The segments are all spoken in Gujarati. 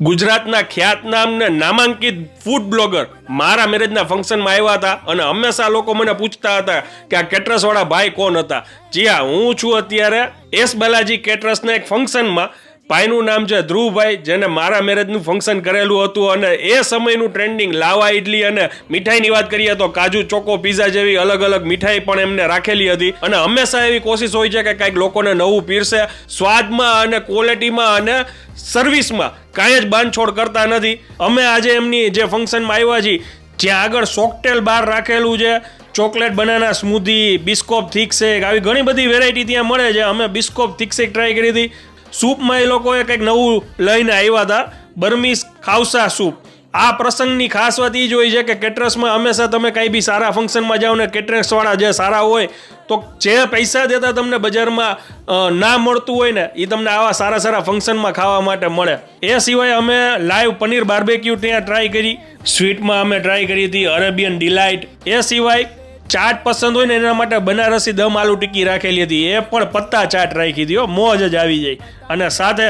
ગુજરાતના ખ્યાતનામ ને નામાંકિત ફૂડ બ્લોગર મારા મેરેજના ફંક્શનમાં આવ્યા હતા અને હંમેશા લોકો મને પૂછતા હતા કે આ કેટરસવાળા ભાઈ કોણ હતા? જી હા, હું છું અત્યારે એસ બાલાજી કેટરસના એક ફંક્શનમાં ભાઈનું નામ છે ધ્રુવભાઈ, જેને મારા મેરેજનું ફંક્શન કરેલું હતું અને એ સમયનું ટ્રેન્ડિંગ લાવા ઇડલી અને મીઠાઈની વાત કરીએ તો કાજુ, ચોકો પીઝા જેવી અલગ અલગ મીઠાઈ પણ એમને રાખેલી હતી. અને હંમેશા એવી કોશિશ હોય છે કે કંઈક લોકોને નવું પીરસે, સ્વાદમાં અને ક્વોલિટીમાં અને સર્વિસમાં કાંઈ જ બાંધછોડ કરતા નથી. અમે આજે એમની જે ફંક્શનમાં આવ્યા છીએ, જ્યાં આગળ સોકટેલ બાર રાખેલું છે. Chocolate, banana smoothie Biscoff thick shake આવી ઘણી બધી વેરાયટી ત્યાં મળે છે. અમે બિસ્કોપ થીક શેક ટ્રાય કરી હતી. સૂપમાં એ લોકોએ કંઈક નવું લઈને આવ્યા હતા. Burmese khausa soup. આ પ્રસંગની ખાસ વાત એ જ હોય છે કે કેટરસમાં હંમેશા તમે કાંઈ બી સારા ફંક્શનમાં જાઓ ને કેટરસવાળા જે સારા હોય, તો જે પૈસા દેતા તમને બજારમાં ના મળતું હોય ને એ તમને આવા સારા સારા ફંક્શનમાં ખાવા માટે મળે. એ સિવાય અમે લાઈવ પનીર બાર્બેક્યુ ત્યાં ટ્રાય કરી. સ્વીટમાં અમે ટ્રાય કરી હતી, અરેબિયન ડિલાઇટ. એ સિવાય ચાટ પસંદ હોય ને એના માટે બનારસી દમ આલુ ટિક્કી રાખેલી હતી. એ પણ પત્તા ચાટ રાખી હતી મોજ જ આવી જાય અને સાથે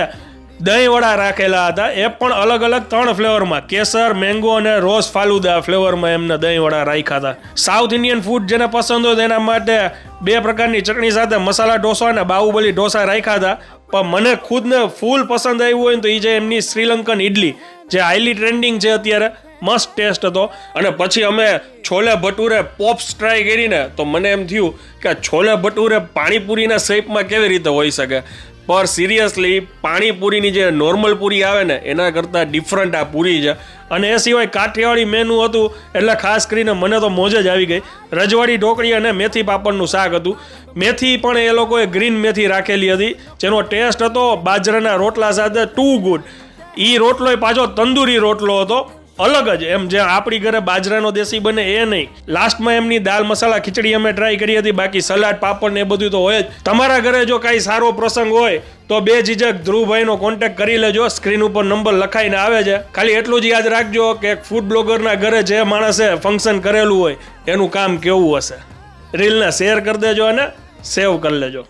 દહીંવડા રાખેલા હતા. એ પણ અલગ અલગ ત્રણ ફ્લેવરમાં, કેસર, મેંગો અને રોઝ ફાલુદા ફ્લેવરમાં એમને દહીં વડા રાખ્યા હતા. સાઉથ ઇન્ડિયન ફૂડ જેને પસંદ હોય તેના માટે બે પ્રકારની ચટણી સાથે મસાલા ઢોસા અને બાહુબલી ઢોસા રાખ્યા હતા. પણ મને ખુદને ફૂલ પસંદ આવ્યું હોય ને તો એ છે એમની શ્રીલંકન ઇડલી જે હાઈલી ટ્રેન્ડિંગ છે અત્યારે મસ્ત ટેસ્ટ હતો. અને પછી અમે છોલે ભટુરે પોપ્સ ટ્રાય કરીને, તો મને એમ થયું કે છોલે ભટુરે પાણીપુરીના શેપમાં કેવી રીતે હોઈ શકે? પર સિરિયસલી પાણીપુરીની જે નોર્મલ પૂરી આવે ને, એના કરતાં ડિફરન્ટ આ પૂરી છે. અને એ સિવાય કાઠિયાવાડી મેનુ હતું, એટલે ખાસ કરીને મને તો મોજ જ આવી ગઈ. રજવાડી ઢોકળી અને મેથી પાપડનું શાક હતું. મેથી પણ એ લોકોએ ગ્રીન મેથી રાખેલી હતી. જેનો ટેસ્ટ હતો બાજરાના રોટલા સાથે ટુ ગુડ એ રોટલો પાછો તંદુરી રોટલો હતો. અલગ જ. એમ જે આપણી ઘરે બાજરાનો દેશી બને એ નહીં. લાસ્ટમાં એમની દાલ મસાલા ખીચડી અમે ટ્રાય કરી હતી. બાકી સલાડ, પાપડ ને એ બધું તો હોય જ. તમારા ઘરે જો કાંઈ સારો પ્રસંગ હોય, તો બે ઝીઝક ધ્રુવભાઈનો કોન્ટેક્ટ કરી લેજો. સ્ક્રીન ઉપર નંબર લખાઈને આવે છે. ખાલી એટલું જ યાદ રાખજો કે ફૂડ બ્લોગરના ઘરે જે માણસે ફંક્શન કરેલું હોય, એનું કામ કેવું હશે. રીલને શેર કરી દેજો અને સેવ કરી લેજો.